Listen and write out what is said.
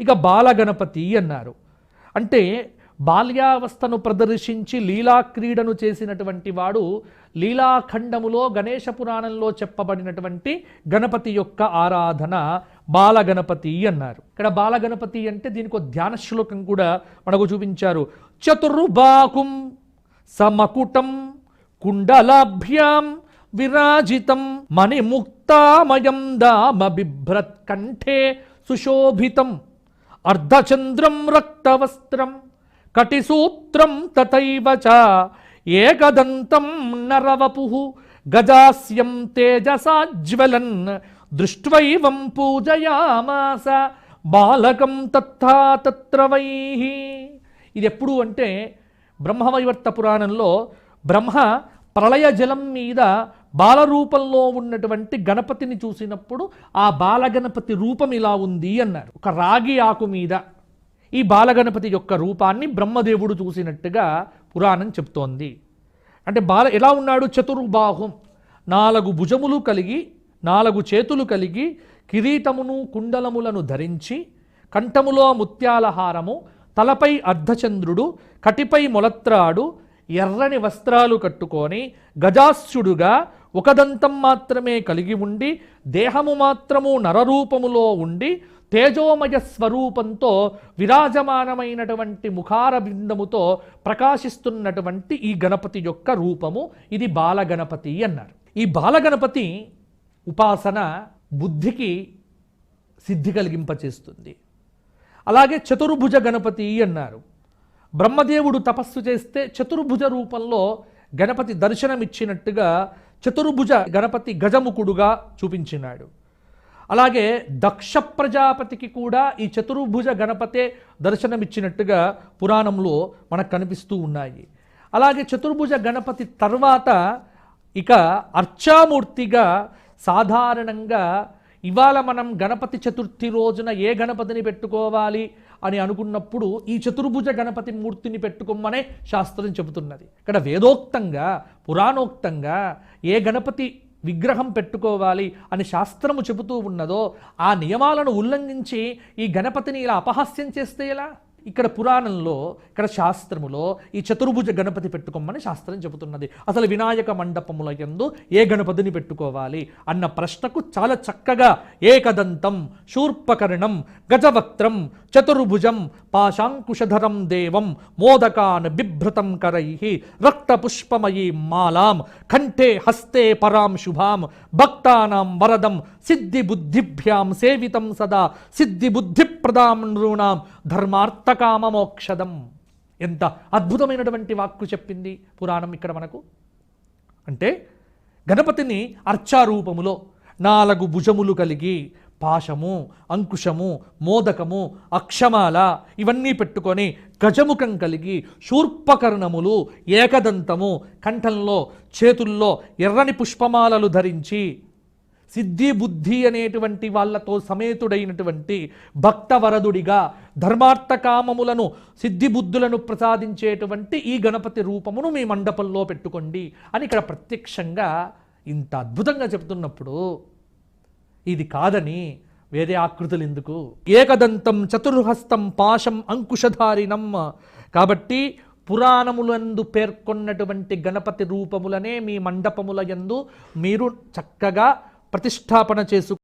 ఇక బాలగణపతి అన్నారు. అంటే బాల్యావస్థను ప్రదర్శించి లీలా క్రీడను చేసినటువంటి వాడు లీలాఖండములో గణేశ పురాణంలో చెప్పబడినటువంటి గణపతి యొక్క ఆరాధన బాలగణపతి అన్నారు. ఇక్కడ బాలగణపతి అంటే దీనికి ధ్యాన శ్లోకం కూడా మనకు చూపించారు. చతుర్బాకుం సమకుటం కుండలాభ్యాం విరాజితం మణిముక్తామయం దామ బిభ్రత్ కంఠే సుశోభితం అర్ధచంద్రం రక్తవస్త్రం కటిసూత్రం తథైవ చ ఏకదంతం నరవపు గజాస్యం తేజసాజ్వలన్ దృష్ట్వైవం పూజయామాస బాలకం తత్థా తత్ర ఇది ఎప్పుడు అంటే బ్రహ్మవైవర్త పురాణంలో బ్రహ్మ ప్రళయ జలం మీద బాలరూపంలో ఉన్నటువంటి గణపతిని చూసినప్పుడు ఆ బాలగణపతి రూపం ఇలా ఉంది అన్నారు. ఒక రాగి ఆకు మీద ఈ బాలగణపతి యొక్క రూపాన్ని బ్రహ్మదేవుడు చూసినట్టుగా పురాణం చెప్తోంది. అంటే బాల ఎలా ఉన్నాడు? చతుర్బాహుం. నాలుగు భుజములు కలిగి నాలుగు చేతులు కలిగి కిరీటమును కుండలములను ధరించి కంఠములో ముత్యాల హారము తలపై అర్ధచంద్రుడు కటిపై మొలత్రాడు ఎర్రని వస్త్రాలు కట్టుకొని గజాస్యుడుగా ఒకదంతం మాత్రమే కలిగి ఉండి దేహము మాత్రము నరరూపములో ఉండి తేజోమయ స్వరూపంతో విరాజమానమైనటువంటి ముఖార బిందముతో ప్రకాశిస్తున్నటువంటి ఈ గణపతి యొక్క రూపము. ఇది బాలగణపతి అన్నారు. ఈ బాలగణపతి ఉపాసన బుద్ధికి సిద్ధి కలిగింపచేస్తుంది. అలాగే చతుర్భుజ గణపతి అన్నారు. బ్రహ్మదేవుడు తపస్సు చేస్తే చతుర్భుజ రూపంలో గణపతి దర్శనమిచ్చినట్టుగా చతుర్భుజ గణపతి గజముఖుడుగా చూపించినాడు. అలాగే దక్ష ప్రజాపతికి కూడా ఈ చతుర్భుజ గణపతే దర్శనమిచ్చినట్టుగా పురాణంలో మనకు కనిపిస్తూ ఉన్నాయి. అలాగే చతుర్భుజ గణపతి తర్వాత ఇక అర్చామూర్తిగా సాధారణంగా ఇవాళ మనం గణపతి చతుర్థి రోజున ఏ గణపతిని పెట్టుకోవాలి? అని అనుకున్నప్పుడు ఈ చతుర్భుజ గణపతి మూర్తిని పెట్టుకోమనే శాస్త్రం చెబుతున్నది. ఇక్కడ వేదోక్తంగా పురాణోక్తంగా ఏ గణపతి విగ్రహం పెట్టుకోవాలి అని శాస్త్రము చెబుతూ ఉన్నదో ఆ నియమాలను ఉల్లంఘించి ఈ గణపతిని ఇలా అపహాస్యం చేస్తే ఎలా? ఇక్కడ పురాణంలో ఇక్కడ శాస్త్రములో ఈ చతుర్భుజ గణపతి పెట్టుకోమని శాస్త్రం చెబుతున్నది. అసలు వినాయక మండపముల ఎందు ఏ గణపతిని పెట్టుకోవాలి అన్న ప్రశ్నకు చాలా చక్కగా ఏకదంతం శూర్పకర్ణం గజవక్త్రం చతుర్భుజం పాశాంకుశధరం దేవం మోదకాన్ బిభ్రతం కరై రక్తపుష్పమయీ మాలాం కంఠే హస్తే పరాం శుభాం భక్తానాం వరదం సిద్ధిబుద్ధిభ్యాం సేవితం సదా సిద్ధిబుద్ధిప్రదాం నృణాం ధర్మార్థకామమోక్షదం ఎంత అద్భుతమైనటువంటి వాక్కు చెప్పింది పురాణం ఇక్కడ మనకు అంటే గణపతిని అర్చారూపములో నాలుగు భుజములు కలిగి పాశము అంకుశము మోదకము అక్షమాల ఇవన్నీ పెట్టుకొని గజముఖం కలిగి శూర్పకర్ణములు ఏకదంతము కంఠంలో చేతుల్లో ఎర్రని పుష్పమాలలు ధరించి సిద్ధి బుద్ధి అనేటువంటి వాళ్ళతో సమేతుడైనటువంటి భక్తవరదుడిగా ధర్మార్థకామములను సిద్ధి బుద్ధులను ప్రసాదించేటువంటి ఈ గణపతి రూపమును మీ మండపంలో పెట్టుకోండి అని ఇక్కడ ప్రత్యక్షంగా ఇంత అద్భుతంగా చెప్తున్నప్పుడు ఇది కాదని వేరే ఆకృతులు ఎందుకు? ఏకదంతం చతుర్హస్తం పాశం అంకుశధారినం. కాబట్టి పురాణములందు పేర్కొన్నటువంటి గణపతి రూపములనే మీ మండపముల యందు మీరు చక్కగా ప్రతిష్టాపన చేసు